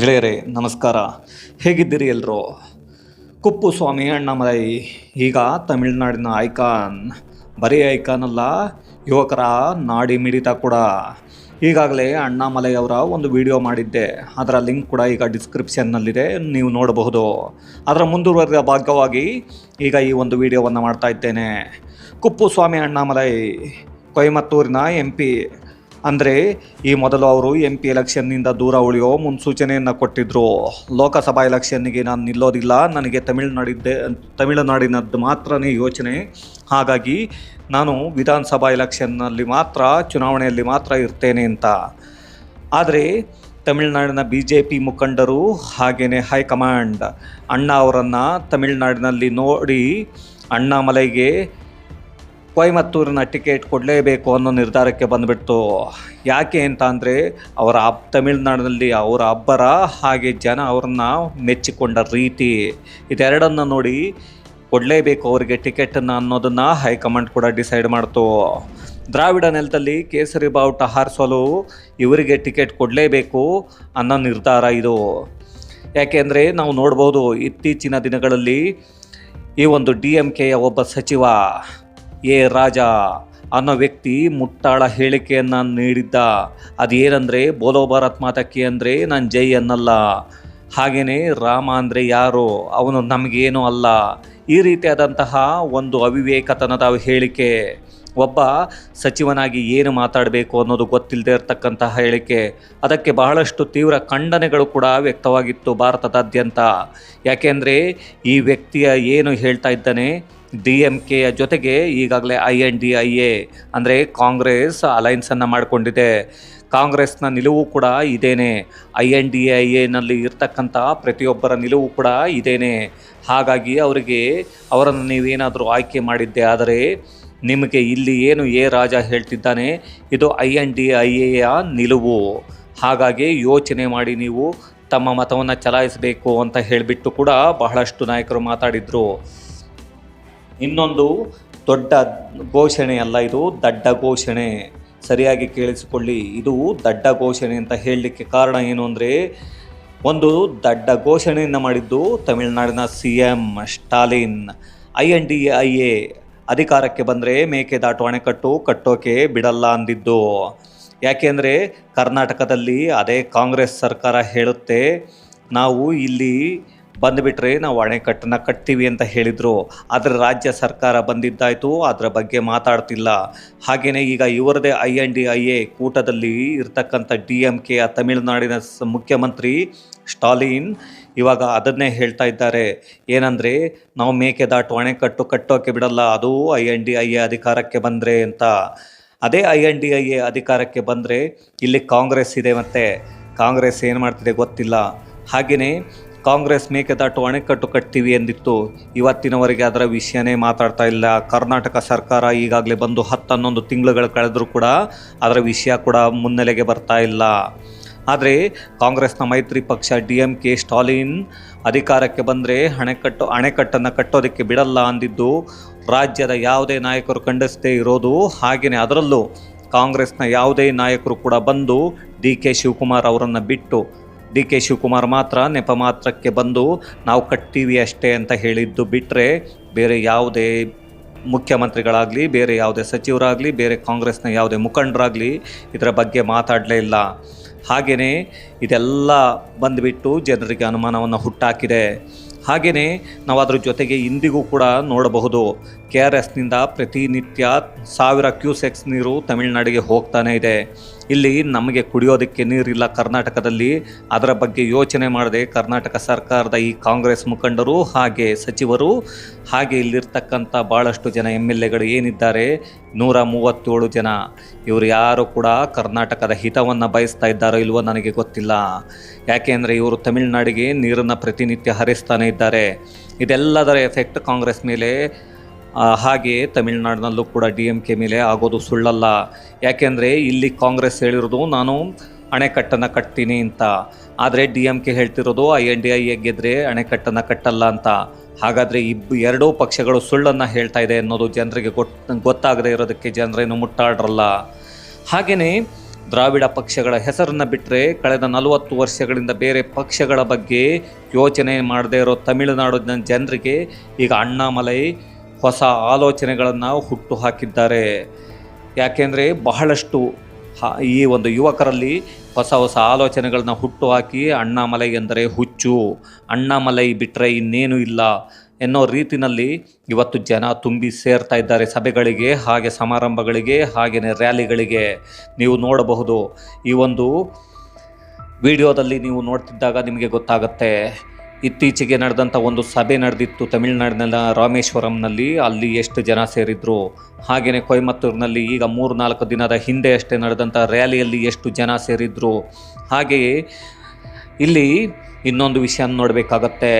ಗೆಳೆಯರೇ, ನಮಸ್ಕಾರ. ಹೇಗಿದ್ದೀರಿ ಎಲ್ಲರೂ ಕುಪ್ಪು ಸ್ವಾಮಿ ಅಣ್ಣಾಮಲೈ, ಈಗ ತಮಿಳುನಾಡಿನ ಐಕಾನ್, ಬರೀ ಐಕಾನ್ ಅಲ್ಲ ಯುವಕರ ನಾಡಿ ಮಿಡಿತ ಕೂಡ. ಈಗಾಗಲೇ ಅಣ್ಣಾಮಲೈ ಅವರ ಒಂದು ವಿಡಿಯೋ ಮಾಡಿದ್ದೆ. ಅದರ ಲಿಂಕ್ ಕೂಡ ಈಗ ಡಿಸ್ಕ್ರಿಪ್ಷನ್ನಲ್ಲಿದೆ, ನೀವು ನೋಡಬಹುದು. ಅದರ ಮುಂದುವರೆದ ಭಾಗವಾಗಿ ಈಗ ಈ ಒಂದು ವಿಡಿಯೋವನ್ನು ಮಾಡ್ತಾ ಇದ್ದೇನೆ. ಕುಪ್ಪು ಸ್ವಾಮಿ ಅಣ್ಣಾಮಲೈ, ಕೊಯಮತ್ತೂರಿನ ಎಂ ಪಿ ಅಂದರೆ ಈ ಮೊದಲು ಅವರು ಎಂ ಪಿ ಎಲೆಕ್ಷನ್ನಿಂದ ದೂರ ಉಳಿಯೋ ಮುನ್ಸೂಚನೆಯನ್ನು ಕೊಟ್ಟಿದ್ದರು ಲೋಕಸಭಾ ಎಲೆಕ್ಷನ್ನಿಗೆ ನಾನು ನಿಲ್ಲೋದಿಲ್ಲ, ನನಗೆ ತಮಿಳುನಾಡಿದ್ದೆ, ತಮಿಳುನಾಡಿನದ್ದು ಮಾತ್ರನೇ ಯೋಚನೆ. ಹಾಗಾಗಿ ನಾನು ವಿಧಾನಸಭಾ ಎಲೆಕ್ಷನ್ನಲ್ಲಿ ಮಾತ್ರ, ಚುನಾವಣೆಯಲ್ಲಿ ಮಾತ್ರ ಇರ್ತೇನೆ ಅಂತ. ಆದರೆ ತಮಿಳುನಾಡಿನ ಬಿ ಜೆ ಪಿ ಮುಖಂಡರು ಹಾಗೆಯೇ ಹೈಕಮಾಂಡ್ ಅಣ್ಣ ಅವರನ್ನು ತಮಿಳುನಾಡಿನಲ್ಲಿ ನೋಡಿ ಅಣ್ಣಾಮಲೈಗೆ ಕೊಯಮತ್ತೂರಿನ ಟಿಕೆಟ್ ಕೊಡಲೇಬೇಕು ಅನ್ನೋ ನಿರ್ಧಾರಕ್ಕೆ ಬಂದುಬಿಡ್ತು. ಯಾಕೆ ಅಂತ ಅಂದರೆ, ಅವರ ಅಬ್ ತಮಿಳ್ನಾಡಿನಲ್ಲಿ ಅವರ ಅಬ್ಬರ ಹಾಗೆ ಜನ ಅವ್ರನ್ನ ಮೆಚ್ಚಿಕೊಂಡ ರೀತಿ. ಇದೆರಡನ್ನು ನೋಡಿ ಕೊಡಲೇಬೇಕು ಅವರಿಗೆ ಟಿಕೆಟನ್ನು ಅನ್ನೋದನ್ನು ಹೈಕಮಾಂಡ್ ಕೂಡ ಡಿಸೈಡ್ ಮಾಡ್ತು. ದ್ರಾವಿಡ ನೆಲದಲ್ಲಿ ಕೇಸರಿ ಬಾವುಟ ಹಾರಿಸಲು ಇವರಿಗೆ ಟಿಕೆಟ್ ಕೊಡಲೇಬೇಕು ಅನ್ನೋ ನಿರ್ಧಾರ ಇದು. ಯಾಕೆಂದರೆ ನಾವು ನೋಡ್ಬೋದು ಇತ್ತೀಚಿನ ದಿನಗಳಲ್ಲಿ ಈ ಒಂದು ಡಿ ಎಂ ಕೆಯ ಒಬ್ಬ ಸಚಿವ ಎ ರಾಜ, ಅನ್ನೋ ವ್ಯಕ್ತಿ ಮುಟ್ಟಾಳ ಹೇಳಿಕೆಯನ್ನು ನೀಡಿದ್ದ. ಅದೇನೆಂದರೆ, ಬೋಲೋ ಭಾರತ್ ಮಾತಕ್ಕೆ ಅಂದರೆ ನಾನು ಜೈ ಅನ್ನಲ್ಲ. ಹಾಗೆಯೇ ರಾಮ ಅಂದರೆ ಯಾರು, ಅವನು ನಮಗೇನು ಅಲ್ಲ. ಈ ರೀತಿಯಾದಂತಹ ಒಂದು ಅವಿವೇಕತನದ ಹೇಳಿಕೆ. ಒಬ್ಬ ಸಚಿವನಾಗಿ ಏನು ಮಾತಾಡಬೇಕು ಅನ್ನೋದು ಗೊತ್ತಿಲ್ಲದೆ ಇರತಕ್ಕಂತಹ ಹೇಳಿಕೆ. ಅದಕ್ಕೆ ಬಹಳಷ್ಟು ತೀವ್ರ ಖಂಡನೆಗಳು ಕೂಡ ವ್ಯಕ್ತವಾಗಿತ್ತು ಭಾರತದಾದ್ಯಂತ. ಯಾಕೆಂದರೆ ಈ ವ್ಯಕ್ತಿಯ ಏನು ಹೇಳ್ತಾ ಇದ್ದಾನೆ ಡಿ ಎಂ ಕೆಯ ಜೊತೆಗೆ ಈಗಾಗಲೇ I N D I A, ಅಂದರೆ ಕಾಂಗ್ರೆಸ್ ಅಲೈನ್ಸನ್ನು ಮಾಡಿಕೊಂಡಿದೆ. ಕಾಂಗ್ರೆಸ್ನ ನಿಲುವು ಕೂಡ ಇದೇನೆ. ಐ ಎನ್ ಡಿ ಐ ಎನಲ್ಲಿ ಇರ್ತಕ್ಕಂಥ ಪ್ರತಿಯೊಬ್ಬರ ನಿಲುವು ಕೂಡ ಇದೇನೆ. ಹಾಗಾಗಿ ಅವರಿಗೆ ಅವರನ್ನು ನೀವೇನಾದರೂ ಆಯ್ಕೆ ಮಾಡಿದ್ದೆ ಆದರೆ ನಿಮಗೆ ಇಲ್ಲಿ ಏನು ಎ ರಾಜ ಹೇಳ್ತಿದ್ದಾನೆ, ಇದು ಐ ಎನ್ ಡಿ ಐ ಎಯ ನಿಲುವು. ಹಾಗಾಗಿ ಯೋಚನೆ ಮಾಡಿ ನೀವು ತಮ್ಮ ಮತವನ್ನು ಚಲಾಯಿಸಬೇಕು ಅಂತ ಹೇಳಿಬಿಟ್ಟು ಕೂಡ ಬಹಳಷ್ಟು ನಾಯಕರು ಮಾತಾಡಿದರು. ಇನ್ನೊಂದು ದೊಡ್ಡ ಘೋಷಣೆ ಅಲ್ಲ, ಇದು ದಡ್ಡ ಘೋಷಣೆ. ಸರಿಯಾಗಿ ಕೇಳಿಸಿಕೊಳ್ಳಿ, ಇದು ದಡ್ಡ ಘೋಷಣೆ ಅಂತ ಹೇಳಲಿಕ್ಕೆ ಕಾರಣ ಏನು ಅಂದರೆ, ಒಂದು ದಡ್ಡ ಘೋಷಣೆಯನ್ನು ಮಾಡಿದ್ದು ತಮಿಳುನಾಡಿನ C M Stalin. I N D I A ಅಧಿಕಾರಕ್ಕೆ ಬಂದರೆ ಮೇಕೆದಾಟು ಅಣೆಕಟ್ಟು ಕಟ್ಟೋಕೆ ಬಿಡಲ್ಲ ಅಂದಿದ್ದು. ಯಾಕೆಂದರೆ ಕರ್ನಾಟಕದಲ್ಲಿ ಅದೇ ಕಾಂಗ್ರೆಸ್ ಸರ್ಕಾರ ಹೇಳುತ್ತೆ, ನಾವು ಇಲ್ಲಿ ಬಂದುಬಿಟ್ರೆ ನಾವು ಅಣೆಕಟ್ಟನ್ನು ಕಟ್ತೀವಿ ಅಂತ ಹೇಳಿದರು. ಆದರೆ ರಾಜ್ಯ ಸರ್ಕಾರ ಬಂದಿದ್ದಾಯಿತು ಅದರ ಬಗ್ಗೆ ಮಾತಾಡ್ತಿಲ್ಲ. ಹಾಗೆಯೇ ಈಗ ಇವರದೇ I N D I A ಕೂಟದಲ್ಲಿ ಇರ್ತಕ್ಕಂಥ ಡಿ ಎಂ ಕೆಯ ತಮಿಳುನಾಡಿನ ಮುಖ್ಯಮಂತ್ರಿ ಸ್ಟಾಲಿನ್ ಇವಾಗ ಅದನ್ನೇ ಹೇಳ್ತಾ ಇದ್ದಾರೆ. ಏನಂದರೆ, ನಾವು ಮೇಕೆದಾಟು ಅಣೆಕಟ್ಟು ಕಟ್ಟೋಕೆ ಬಿಡಲ್ಲ, ಅದು I N D I A ಅಧಿಕಾರಕ್ಕೆ ಬಂದರೆ ಅಂತ. ಅದೇ I N D I A ಅಧಿಕಾರಕ್ಕೆ ಬಂದರೆ ಇಲ್ಲಿ ಕಾಂಗ್ರೆಸ್ ಇದೆ ಮತ್ತು. ಕಾಂಗ್ರೆಸ್ ಏನು ಮಾಡ್ತಿದೆ ಗೊತ್ತಿಲ್ಲ. ಹಾಗೆಯೇ ಕಾಂಗ್ರೆಸ್ ಮೇಕೆದಾಟು ಅಣೆಕಟ್ಟು ಕಟ್ತೀವಿ ಎಂದಿತ್ತು. ಇವತ್ತಿನವರೆಗೆ ಅದರ ವಿಷಯನೇ ಮಾತಾಡ್ತಾ ಇಲ್ಲ. ಕರ್ನಾಟಕ ಸರ್ಕಾರ ಈಗಾಗಲೇ ಬಂದು ಹತ್ತನ್ನೊಂದು ತಿಂಗಳುಗಳು ಕಳೆದರೂ ಕೂಡ ಅದರ ವಿಷಯ ಕೂಡ ಮುನ್ನೆಲೆಗೆ ಬರ್ತಾ ಇಲ್ಲ. ಆದರೆ ಕಾಂಗ್ರೆಸ್ನ ಮೈತ್ರಿ ಪಕ್ಷ ಡಿ ಎಂ ಕೆ ಸ್ಟಾಲಿನ್ ಅಧಿಕಾರಕ್ಕೆ ಬಂದರೆ ಅಣೆಕಟ್ಟು ಅಣೆಕಟ್ಟನ್ನು ಕಟ್ಟೋದಕ್ಕೆ ಬಿಡಲ್ಲ ಅಂದಿದ್ದು ರಾಜ್ಯದ ಯಾವುದೇ ನಾಯಕರು ಖಂಡಿಸದೇ ಇರೋದು ಹಾಗೆಯೇ ಅದರಲ್ಲೂ ಕಾಂಗ್ರೆಸ್ನ ಯಾವುದೇ ನಾಯಕರು ಕೂಡ ಬಂದು ಡಿ ಕೆ ಶಿವಕುಮಾರ್ ಅವರನ್ನು ಬಿಟ್ಟು ಡಿ ಕೆ ಶಿವಕುಮಾರ್ ಮಾತ್ರ ನೆಪ ಮಾತ್ರಕ್ಕೆ ಬಂದು ನಾವು ಕಟ್ತೀವಿ ಅಷ್ಟೇ ಅಂತ ಹೇಳಿದ್ದು ಬಿಟ್ಟರೆ ಬೇರೆ ಯಾವುದೇ ಮುಖ್ಯಮಂತ್ರಿಗಳಾಗಲಿ, ಬೇರೆ ಯಾವುದೇ ಸಚಿವರಾಗಲಿ, ಬೇರೆ ಕಾಂಗ್ರೆಸ್ನ ಯಾವುದೇ ಮುಖಂಡರಾಗಲಿ ಇದರ ಬಗ್ಗೆ ಮಾತಾಡಲೇ ಇಲ್ಲ. ಹಾಗೆಯೇ ಇದೆಲ್ಲ ಬಂದುಬಿಟ್ಟು ಜನರಿಗೆ ಅನುಮಾನವನ್ನು ಹುಟ್ಟಾಕಿದೆ. ಹಾಗೆಯೇ ನಾವು ಅದರ ಜೊತೆಗೆ ಇಂದಿಗೂ ಕೂಡ ನೋಡಬಹುದು, ಕೆ ಆರ್ ಎಸ್ನಿಂದ ಪ್ರತಿನಿತ್ಯ ಸಾವಿರ ಕ್ಯೂಸೆಕ್ಸ್ ನೀರು ತಮಿಳುನಾಡಿಗೆ ಹೋಗ್ತಾನೆ ಇದೆ. ಇಲ್ಲಿ ನಮಗೆ ಕುಡಿಯೋದಕ್ಕೆ ನೀರಿಲ್ಲ ಕರ್ನಾಟಕದಲ್ಲಿ. ಅದರ ಬಗ್ಗೆ ಯೋಚನೆ ಮಾಡದೆ ಕರ್ನಾಟಕ ಸರ್ಕಾರದ ಈ ಕಾಂಗ್ರೆಸ್ ಮುಖಂಡರು ಹಾಗೆ ಸಚಿವರು, ಹಾಗೆ ಇಲ್ಲಿರ್ತಕ್ಕಂಥ ಭಾಳಷ್ಟು ಜನ ಎಂ ಎಲ್ ಎಗಳು ಏನಿದ್ದಾರೆ, ನೂರ ಮೂವತ್ತೇಳು ಜನ. ಇವರು ಯಾರು ಕೂಡ ಕರ್ನಾಟಕದ ಹಿತವನ್ನು ಬಯಸ್ತಾ ಇದ್ದಾರೋ ಇಲ್ವೋ ನನಗೆ ಗೊತ್ತಿಲ್ಲ. ಯಾಕೆಂದರೆ ಇವರು ತಮಿಳುನಾಡಿಗೆ ನೀರನ್ನು ಪ್ರತಿನಿತ್ಯ ಹರಿಸ್ತಾನೆ ಇದ್ದಾರೆ. ಇದೆಲ್ಲದರ ಎಫೆಕ್ಟ್ ಕಾಂಗ್ರೆಸ್ ಮೇಲೆ ಹಾಗೆ ತಮಿಳುನಾಡಿನಲ್ಲೂ ಕೂಡ ಡಿ ಎಂ ಕೆ ಮೇಲೆ ಆಗೋದು ಸುಳ್ಳಲ್ಲ. ಯಾಕೆಂದರೆ ಇಲ್ಲಿ ಕಾಂಗ್ರೆಸ್ ಹೇಳಿರೋದು, ನಾನು ಅಣೆಕಟ್ಟನ್ನು ಕಟ್ತೀನಿ ಅಂತ. ಆದರೆ ಡಿ ಎಂ ಕೆ ಹೇಳ್ತಿರೋದು I N D I A ಗೆದ್ರೆ ಅಣೆಕಟ್ಟನ್ನು ಕಟ್ಟಲ್ಲ ಅಂತ. ಹಾಗಾದರೆ ಇಬ್ಬ ಎರಡೂ ಪಕ್ಷಗಳು ಸುಳ್ಳನ್ನು ಹೇಳ್ತಾ ಇದೆ ಅನ್ನೋದು ಜನರಿಗೆ ಗೊತ್ತು ಗೊತ್ತಾಗದೇ ಇರೋದಕ್ಕೆ ಜನರೇನು ಮುಟ್ಟಾಡ್ರಲ್ಲ. ಹಾಗೆಯೇ ದ್ರಾವಿಡ ಪಕ್ಷಗಳ ಹೆಸರನ್ನು ಬಿಟ್ಟರೆ ಕಳೆದ ನಲವತ್ತು ವರ್ಷಗಳಿಂದ ಬೇರೆ ಪಕ್ಷಗಳ ಬಗ್ಗೆ ಯೋಚನೆ ಮಾಡದೇ ಇರೋ ತಮಿಳುನಾಡಿನ ಜನರಿಗೆ ಈಗ ಅಣ್ಣಾಮಲೈ ಹೊಸ ಆಲೋಚನೆಗಳನ್ನು ಹುಟ್ಟು ಹಾಕಿದ್ದಾರೆ ಯಾಕೆಂದರೆ ಬಹಳಷ್ಟು ಈ ಒಂದು ಯುವಕರಲ್ಲಿ ಹೊಸ ಹೊಸ ಆಲೋಚನೆಗಳನ್ನ ಹುಟ್ಟು ಹಾಕಿ ಅಣ್ಣಾಮಲೈ ಎಂದರೆ ಹುಚ್ಚು, ಅಣ್ಣಾಮಲೈ ಬಿಟ್ಟರೆ ಇನ್ನೇನು ಇಲ್ಲ ಎನ್ನೋ ರೀತಿನಲ್ಲಿ ಇವತ್ತು ಜನ ತುಂಬಿ ಸೇರ್ತಾ ಇದ್ದಾರೆ ಸಭೆಗಳಿಗೆ, ಹಾಗೆ ಸಮಾರಂಭಗಳಿಗೆ ಹಾಗೆಯೇ ರ್ಯಾಲಿಗಳಿಗೆ. ನೀವು ನೋಡಬಹುದು ಈ ಒಂದು ವಿಡಿಯೋದಲ್ಲಿ ನೀವು ನೋಡ್ತಿದ್ದಾಗ ನಿಮಗೆ ಗೊತ್ತಾಗುತ್ತೆ ಇತ್ತೀಚೆಗೆ ನಡೆದಂಥ ಒಂದು ಸಭೆ ನಡೆದಿತ್ತು ತಮಿಳುನಾಡಿನ ರಾಮೇಶ್ವರಂನಲ್ಲಿ. ಅಲ್ಲಿ ಎಷ್ಟು ಜನ ಸೇರಿದ್ರು? ಹಾಗೆಯೇ ಕೊಯಮತ್ತೂರಿನಲ್ಲಿ ಈಗ ಮೂರು ನಾಲ್ಕು ದಿನದ ಹಿಂದೆ ಅಷ್ಟೇ ನಡೆದಂಥ ರ್ಯಾಲಿಯಲ್ಲಿ ಎಷ್ಟು ಜನ ಸೇರಿದ್ರು? ಹಾಗೆಯೇ ಇಲ್ಲಿ ಇನ್ನೊಂದು ವಿಷಯ ನೋಡಬೇಕಾಗತ್ತೆ.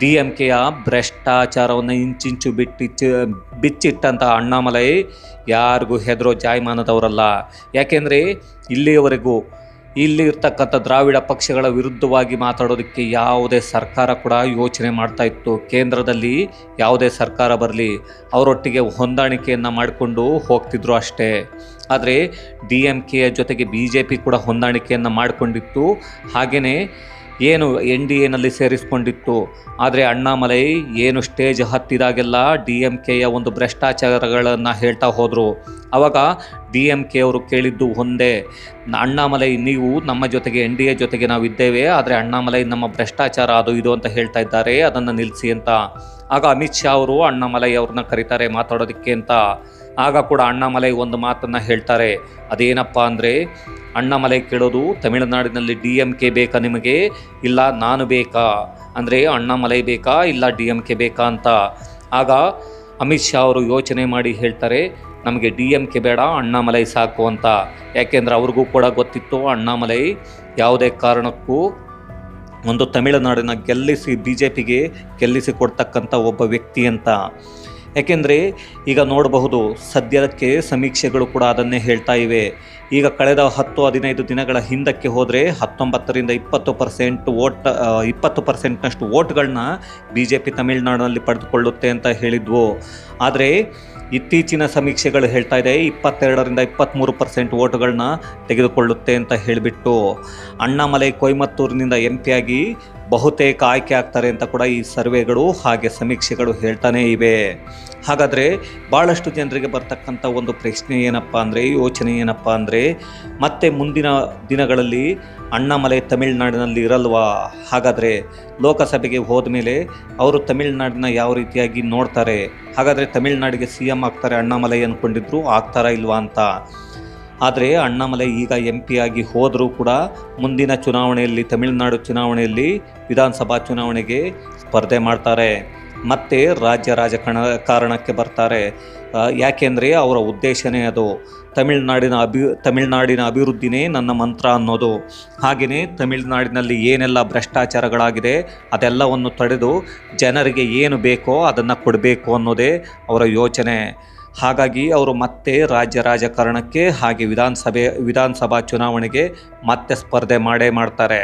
ಡಿ ಎಂ ಕೆಯ ಭ್ರಷ್ಟಾಚಾರವನ್ನು ಇಂಚಿಂಚು ಬಿಟ್ಟಿಚ್ಚು ಬಿಚ್ಚಿಟ್ಟಂಥ ಅಣ್ಣಾಮಲೈ ಯಾರಿಗೂ ಹೆದರೋ ಜಾಯಮಾನದವರಲ್ಲ. ಯಾಕೆಂದರೆ ಇಲ್ಲಿಯವರೆಗೂ ಇಲ್ಲಿ ಇರ್ತಕ್ಕಂಥ ದ್ರಾವಿಡ ಪಕ್ಷಗಳ ವಿರುದ್ಧವಾಗಿ ಮಾತಾಡೋದಕ್ಕೆ ಯಾವುದೇ ಸರ್ಕಾರ ಕೂಡ ಯೋಚನೆ ಮಾಡ್ತಾ ಇತ್ತು. ಕೇಂದ್ರದಲ್ಲಿ ಯಾವುದೇ ಸರ್ಕಾರ ಬರಲಿ, ಅವರೊಟ್ಟಿಗೆ ಹೊಂದಾಣಿಕೆಯನ್ನು ಮಾಡಿಕೊಂಡು ಹೋಗ್ತಿದ್ರು ಅಷ್ಟೇ. ಆದರೆ ಡಿ ಎಂ ಕೆಯ ಜೊತೆಗೆ ಬಿ ಜೆ ಪಿ ಕೂಡ ಹೊಂದಾಣಿಕೆಯನ್ನು ಮಾಡಿಕೊಂಡಿತ್ತು. ಹಾಗೆಯೇ ಏನು ಎನ್ ಡಿ ಎನಲ್ಲಿ ಸೇರಿಸ್ಕೊಂಡಿತ್ತು. ಆದರೆ ಅಣ್ಣಾಮಲೈ ಏನು ಸ್ಟೇಜ್ ಹತ್ತಿದಾಗೆಲ್ಲ ಡಿ ಎಂ ಕೆಯ ಒಂದು ಭ್ರಷ್ಟಾಚಾರಗಳನ್ನು ಹೇಳ್ತಾ ಹೋದರು. ಆವಾಗ ಡಿ ಎಂ ಕೆ ಅವರು ಕೇಳಿದ್ದು ಒಂದೇ, ಅಣ್ಣಾಮಲೈ ನೀವು ನಮ್ಮ ಜೊತೆಗೆ, ಎನ್ ಡಿ ಎ ಜೊತೆಗೆ ನಾವು ಇದ್ದೇವೆ, ಆದರೆ ಅಣ್ಣಾಮಲೈ ನಮ್ಮ ಭ್ರಷ್ಟಾಚಾರ ಅದು ಇದು ಅಂತ ಹೇಳ್ತಾ ಇದ್ದಾರೆ, ಅದನ್ನು ನಿಲ್ಲಿಸಿ ಅಂತ. ಆಗ ಅಮಿತ್ ಶಾ ಅವರು ಅಣ್ಣಾಮಲೈ ಅವ್ರನ್ನ ಕರೀತಾರೆ ಮಾತಾಡೋದಕ್ಕೆ ಅಂತ. ಆಗ ಕೂಡ ಅಣ್ಣಾಮಲೈ ಒಂದು ಮಾತನ್ನು ಹೇಳ್ತಾರೆ, ಅದೇನಪ್ಪ ಅಂದರೆ, ಅಣ್ಣಾಮಲೈ ಕೇಳೋದು ತಮಿಳುನಾಡಿನಲ್ಲಿ ಡಿ ಎಂ ಕೆ ಬೇಕಾ ನಿಮಗೆ, ಇಲ್ಲ ನಾನು ಬೇಕಾ? ಅಂದರೆ ಅಣ್ಣಾಮಲೈ ಬೇಕಾ, ಇಲ್ಲ ಡಿ ಎಂ ಕೆ ಬೇಕಾ ಅಂತ. ಆಗ ಅಮಿತ್ ಶಾ ಅವರು ಯೋಚನೆ ಮಾಡಿ ಹೇಳ್ತಾರೆ, ನಮಗೆ ಡಿ ಎಂ ಕೆ ಬೇಡ, ಅಣ್ಣಾಮಲೈ ಸಾಕು ಅಂತ. ಯಾಕೆಂದ್ರೆ ಅವ್ರಿಗೂ ಕೂಡ ಗೊತ್ತಿತ್ತು ಅಣ್ಣಾಮಲೈ ಯಾವುದೇ ಕಾರಣಕ್ಕೂ ಒಂದು ತಮಿಳುನಾಡಿನ ಗೆಲ್ಲಿಸಿ ಬಿ ಜೆ ಪಿಗೆ ಗೆಲ್ಲಿಸಿ ಕೊಡ್ತಕ್ಕಂಥ ಒಬ್ಬ ವ್ಯಕ್ತಿ ಅಂತ. ಯಾಕೆಂದರೆ ಈಗ ನೋಡಬಹುದು ಸದ್ಯಕ್ಕೆ ಸಮೀಕ್ಷೆಗಳು ಕೂಡ ಅದನ್ನೇ ಹೇಳ್ತಾ ಇವೆ. ಈಗ ಕಳೆದ ಹತ್ತು ಹದಿನೈದು ದಿನಗಳ ಹಿಂದಕ್ಕೆ ಹೋದರೆ ಹತ್ತೊಂಬತ್ತರಿಂದ ಇಪ್ಪತ್ತು ಪರ್ಸೆಂಟ್ ವೋಟ್ ಇಪ್ಪತ್ತು ಪರ್ಸೆಂಟ್ನಷ್ಟು ವೋಟ್ಗಳನ್ನ ಬಿ ಜೆ ಪಿ ತಮಿಳುನಾಡಿನಲ್ಲಿ ಪಡೆದುಕೊಳ್ಳುತ್ತೆ ಅಂತ ಹೇಳಿದ್ವು. ಆದರೆ ಇತ್ತೀಚಿನ ಸಮೀಕ್ಷೆಗಳು ಹೇಳ್ತಾ ಇದೆ ಇಪ್ಪತ್ತೆರಡರಿಂದ ಇಪ್ಪತ್ತ್ಮೂರು ಪರ್ಸೆಂಟ್ ವೋಟ್ಗಳನ್ನ ತೆಗೆದುಕೊಳ್ಳುತ್ತೆ ಅಂತ ಹೇಳಿಬಿಟ್ಟು. ಅಣ್ಣಾಮಲೈ ಕೊಯಮತ್ತೂರಿನಿಂದ ಎಂ ಆಗಿ ಬಹುತೇಕ ಆಯ್ಕೆ ಆಗ್ತಾರೆ ಅಂತ ಕೂಡ ಈ ಸರ್ವೆಗಳು ಹಾಗೆ ಸಮೀಕ್ಷೆಗಳು ಹೇಳ್ತಾನೇ ಇವೆ. ಹಾಗಾದರೆ ಭಾಳಷ್ಟು ಜನರಿಗೆ ಬರ್ತಕ್ಕಂಥ ಒಂದು ಪ್ರಶ್ನೆ ಏನಪ್ಪ ಅಂದರೆ, ಯೋಚನೆ ಏನಪ್ಪ ಅಂದರೆ, ಮತ್ತೆ ಮುಂದಿನ ದಿನಗಳಲ್ಲಿ ಅಣ್ಣಾಮಲೈ ತಮಿಳುನಾಡಿನಲ್ಲಿ ಇರಲ್ವಾ? ಹಾಗಾದರೆ ಲೋಕಸಭೆಗೆ ಹೋದ ಮೇಲೆ ಅವರು ತಮಿಳುನಾಡಿನ ಯಾವ ರೀತಿಯಾಗಿ ನೋಡ್ತಾರೆ? ಹಾಗಾದರೆ ತಮಿಳುನಾಡಿಗೆ ಸಿ ಎಂ ಆಗ್ತಾರೆ ಅಣ್ಣಾಮಲೈ ಅಂದ್ಕೊಂಡಿದ್ರು, ಆಗ್ತಾರಾ ಇಲ್ವಾ ಅಂತ? ಆದರೆ ಅಣ್ಣಾಮಲೈ ಈಗ ಎಂ ಪಿ ಆಗಿ ಹೋದರೂ ಕೂಡ ಮುಂದಿನ ಚುನಾವಣೆಯಲ್ಲಿ, ತಮಿಳುನಾಡು ಚುನಾವಣೆಯಲ್ಲಿ, ವಿಧಾನಸಭಾ ಚುನಾವಣೆಗೆ ಸ್ಪರ್ಧೆ ಮಾಡ್ತಾರೆ. ಮತ್ತೆ ರಾಜ್ಯ ರಾಜಕಾರಣ, ಕಾರಣಕ್ಕೆ ಬರ್ತಾರೆ. ಯಾಕೆಂದರೆ ಅವರ ಉದ್ದೇಶನೇ ಅದು. ತಮಿಳುನಾಡಿನ ಅಭಿ, ತಮಿಳುನಾಡಿನ ಅಭಿವೃದ್ಧಿನೇ ನನ್ನ ಮಂತ್ರ ಅನ್ನೋದು. ಹಾಗೆಯೇ ತಮಿಳುನಾಡಿನಲ್ಲಿ ಏನೆಲ್ಲ ಭ್ರಷ್ಟಾಚಾರಗಳಾಗಿದೆ, ಅದೆಲ್ಲವನ್ನು ತಡೆದು ಜನರಿಗೆ ಏನು ಬೇಕೋ ಅದನ್ನು ಕೊಡಬೇಕು ಅನ್ನೋದೇ ಅವರ ಯೋಚನೆ. ಹಾಗಾಗಿ ಅವರು ಮತ್ತೆ ರಾಜ್ಯ ರಾಜಕಾರಣಕ್ಕೆ ಹಾಗೆ ವಿಧಾನಸಭೆ, ವಿಧಾನಸಭಾ ಚುನಾವಣೆಗೆ ಮತ್ತೆ ಸ್ಪರ್ಧೆ ಮಾಡೇ ಮಾಡ್ತಾರೆ.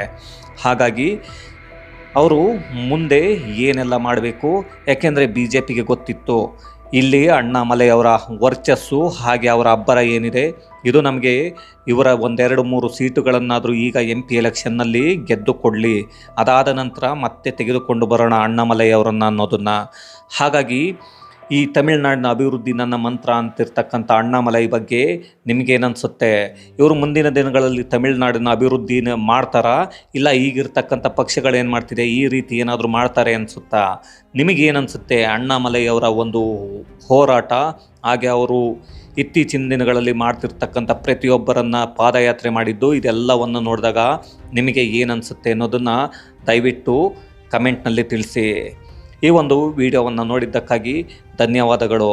ಹಾಗಾಗಿ ಅವರು ಮುಂದೆ ಏನೆಲ್ಲ ಮಾಡಬೇಕು? ಯಾಕೆಂದರೆ ಬಿ ಜೆ ಪಿಗೆ ಗೊತ್ತಿತ್ತು, ಇಲ್ಲಿ ಅಣ್ಣಾಮಲೈ ಅವರ ವರ್ಚಸ್ಸು ಹಾಗೆ ಅವರ ಅಬ್ಬರ ಏನಿದೆ, ಇದು ನಮಗೆ ಇವರ ಒಂದೆರಡು ಮೂರು ಸೀಟುಗಳನ್ನಾದರೂ ಈಗ ಎಂ ಪಿ ಎಲೆಕ್ಷನ್ನಲ್ಲಿ ಗೆದ್ದು ಕೊಡಲಿ ಅದಾದ ನಂತರ ಮತ್ತೆ ತೆಗೆದುಕೊಂಡು ಬರೋಣ ಅಣ್ಣಾಮಲೈ ಅವರನ್ನು ಅನ್ನೋದನ್ನು. ಹಾಗಾಗಿ ಈ ತಮಿಳುನಾಡಿನ ಅಭಿವೃದ್ಧಿ ನನ್ನ ಮಂತ್ರ ಅಂತಿರ್ತಕ್ಕಂಥ ಅಣ್ಣಾಮಲೈ ಬಗ್ಗೆ ನಿಮಗೇನನ್ಸುತ್ತೆ ಇವರು ಮುಂದಿನ ದಿನಗಳಲ್ಲಿ ತಮಿಳುನಾಡಿನ ಅಭಿವೃದ್ಧಿನ ಮಾಡ್ತಾರಾ? ಇಲ್ಲ ಈಗಿರ್ತಕ್ಕಂಥ ಪಕ್ಷಗಳೇನು ಮಾಡ್ತಿದೆ? ಈ ರೀತಿ ಏನಾದರೂ ಮಾಡ್ತಾರೆ ಅನಿಸುತ್ತಾ? ನಿಮಗೇನನ್ಸುತ್ತೆ ಅಣ್ಣಾಮಲೈ ಅವರ ಒಂದು ಹೋರಾಟ? ಹಾಗೆ ಅವರು ಇತ್ತೀಚಿನ ದಿನಗಳಲ್ಲಿ ಮಾಡ್ತಿರ್ತಕ್ಕಂಥ ಪ್ರತಿಯೊಬ್ಬರನ್ನು ಪಾದಯಾತ್ರೆ ಮಾಡಿದ್ದು ಇದೆಲ್ಲವನ್ನು ನೋಡಿದಾಗ ನಿಮಗೆ ಏನನ್ಸುತ್ತೆ ಅನ್ನೋದನ್ನು ದಯವಿಟ್ಟು ಕಮೆಂಟ್ನಲ್ಲಿ ತಿಳಿಸಿ. ಈ ಒಂದು ವಿಡಿಯೋವನ್ನು ನೋಡಿದ್ದಕ್ಕಾಗಿ ಧನ್ಯವಾದಗಳು.